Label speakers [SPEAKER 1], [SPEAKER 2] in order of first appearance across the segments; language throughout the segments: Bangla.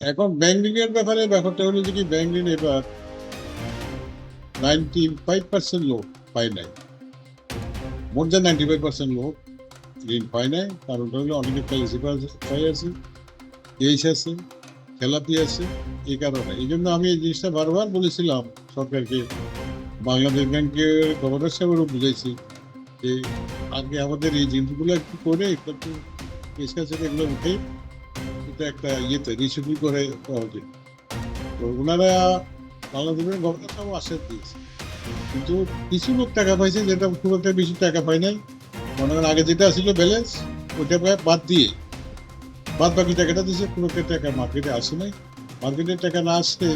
[SPEAKER 1] এখন ব্যাংক ঋণের ব্যাপারে, ব্যাপারটা হলো যে কি ব্যাংক ঋণ এবার নাইনটি ফাইভ পার্সেন্ট লোক পায় নাই। More than ninety five percent লোক ঋণ পায় নাই। কারণটা হলো অনেকে পাই আছে এইচ আছে খেলাপি আছে এই কারণে। এই জন্য আমি এই জিনিসটা বারবার বলেছিলাম সরকারকে। বাংলাদেশ ব্যাংকের গভর্নর সাহেবেরও বুঝাইছি যে, আগে আমাদের এই জিনিসগুলো একটু করে, একটু এগুলো উঠে এটা একটা ইয়েতে রিসিভি করে উচিত। তো ওনারা বাংলাদেশের গভর্নর সাহেব আশ্বাস দিয়েছে। কিন্তু কিছু লোক টাকা পাইছে যেটা খুব একটা বেশি টাকা পায় নাই। মনে করেন আগে যেটা ছিল ব্যালেন্স ওইটা প্রায় বাদ দিয়ে বাদ বাকি টাকাটা দিয়েছে খুব একটা টাকা মার্কেটে আসে নাই। মার্কেটের টাকা না আসলে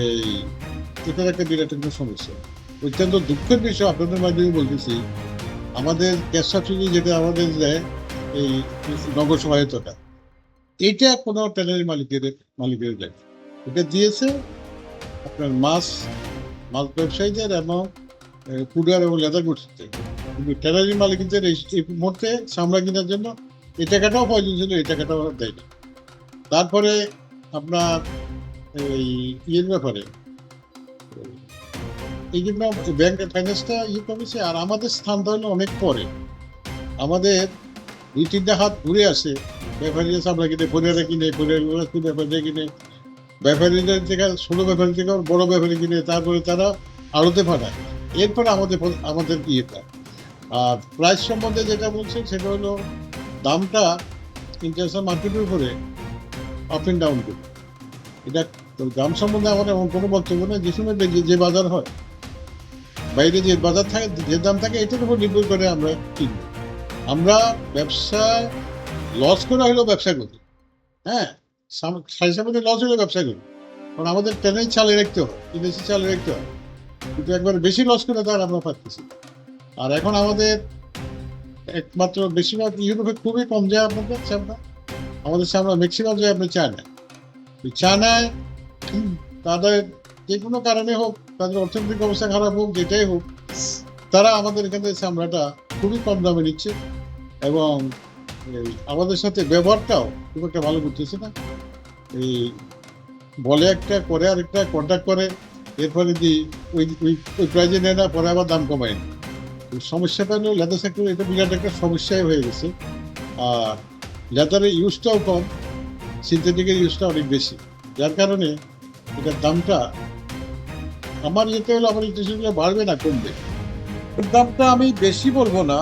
[SPEAKER 1] এই এটার একটা বিরাট একটা সমস্যা। অত্যন্ত দুঃখের বিষয় আপনাদের মাধ্যমে বলতেছি, আমাদের গ্যাস সাবসিডি যেটা আমাদের দেয়, এই নগর সহায়তাটা এটা কোনো ট্যানারি মালিকের মালিকের দেয়। এটা দিয়েছে আপনার মাছ মাছ ব্যবসায়ীদের এবং কুডার এবং লেদার গুডসতে কিন্তু ট্যানারি মালিকদের এই মুহূর্তে চামড়া কেনার জন্য এই টাকাটাও প্রয়োজন ছিল এই টাকাটাও দেয় না। তারপরে আপনার এই ইয়ের ব্যাপারে, এই জন্য ব্যাংক ফাইন্যান্সটা ইয়ে কমেছে আর আমাদের স্থানটা হলো অনেক পরে। আমাদের তিনটা হাত ঘুরে আসে ব্যাপারীরা চামড়া কিনে পরিয়ারা কিনে পরিয়ারগুলো কিনে। কিনে ব্যাপারীদের থেকে ছোট ব্যাপারী থেকে বড় ব্যাপারী কিনে, তারপরে তারা আড়তে পাঠায়। এরপরে আমাদের আমাদের ইয়েটা। আর প্রাইস সম্বন্ধে যেটা বলছেন, সেটা হলো দামটা ইন্টারন্যাশনাল মার্কেটের উপরে আপ অ্যান্ড ডাউন করে। এটা দাম সম্বন্ধে আমার এমন কোনো বক্তব্য নেই। যে সময় যে যে বাজার হয়, বাইরে যে বাজার থাকে, যে দাম থাকে, এটার উপর নির্ভর করে আমরা কিনবো। আমরা ব্যবসা লস করে হলেও ব্যবসা করি। হ্যাঁ সাড়ে সামনে লস হলেও ব্যবসা করি। কারণ আমাদের ট্রেনেই চালে রাখতে হয়, বিদেশি চালে রাখতে হয়। কিন্তু একবার বেশি লস করে তার আমরা পাচ্ছি আর এখন আমাদের একমাত্র বেশিরভাগ ইউরোপে খুবই কম যায় আপনাদের চামড়া আমাদের চামড়া ম্যাক্সিমাম যায় আপনি চায়নায় চায়নায় তাদের যে কোনো কারণে হোক, তাদের অর্থনৈতিক অবস্থা খারাপ হোক, যেটাই হোক, তারা আমাদের এখানে চামড়াটা খুবই কম দামে নিচ্ছে। এবং আমাদের সাথে ব্যবহারটাও খুব একটা ভালো করতেছে না। এই বলে একটা, করে আরেকটা কন্ট্যাক্ট করে। এরপরে দি ওই ওই ওই প্রাইজে নেয় না, পরে আবার দাম কমায়। সমস্যাটা হলো লেদার সেক্টর এটা বিরাট একটা সমস্যাই হয়ে গেছে। আর লেদারের ইউজটাও কম সিনথেটিকের ইউজটা অনেক বেশি। যার কারণে এটার দামটা আমার ইয়েতে হলে আমার ইন্টারেস্টগুলো বাড়বে না, কমবে। দামটা আমি বেশি বলব না।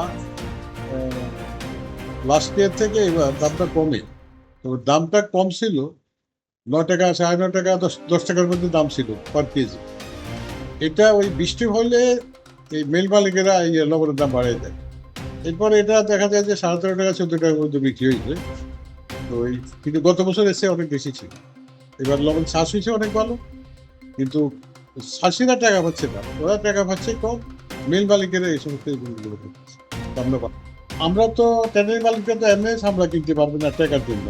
[SPEAKER 1] লাস্ট ইয়ার থেকে এবার দামটা কমে। তো দামটা কম ছিল ন টাকা, সাড়ে ন টাকা, দশ দশ টাকার মধ্যে দাম ছিল পার কেজি। এটা ওই বৃষ্টি হলে এই মেল মালিকেরা এই লবণের দাম বাড়িয়ে দেয়। এরপর এটা দেখা যায় যে সাড়ে তেরো টাকা, চোদ্দ টাকার মধ্যে বিক্রি হয়েছে। তো ওই কিন্তু গত বছর এসে অনেক বেশি ছিল। এবার লবণ শ্বাস হয়েছে অনেক ভালো, কিন্তু চাষিরা টাকা পাচ্ছে না। ওরা টাকা পাচ্ছে কম মেল মালিকেরা এই সমস্ত আমরা আমরা তো ট্রেনের মালিকরা তো এমনি আমরা কিনতে পারব না টাকার জন্য।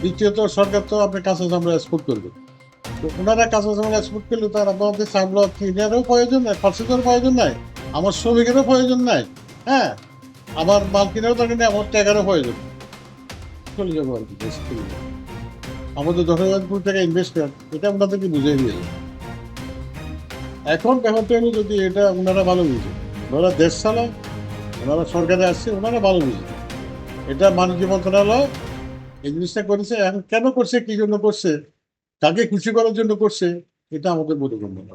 [SPEAKER 1] দ্বিতীয়ত, সরকার তো আপনার কাঁচা চামড়া এক্সপোর্ট করবে। তো ওনারা কাঁচা চামড়া এক্সপোর্ট করলে তার আমাদের চামড়া কিনারও প্রয়োজন নাই পার্সেসেরও প্রয়োজন নাই, আমার শ্রমিকেরও প্রয়োজন নাই হ্যাঁ? আমার মাল কিনারও দরকার নেই, আমার টাকারও প্রয়োজন। চলে যাব আর কি। আমাদের দশ টাকা ইনভেস্টার এটা ওনাদেরকে বুঝিয়ে দিয়ে এখন ব্যাপারটা হলো যদি এটা ওনারা ভালো বুঝে, ওনারা দেশ চালায় ওনারা সরকারে আসছে, ওনারা ভালো বুঝে। এটা বাণিজ্য মন্ত্রণালয় এই জিনিসটা করেছে, এখন কেন করছে, কি জন্য করছে, কাকে খুশি করার জন্য করছে, এটা আমাদের বোধগম্য না।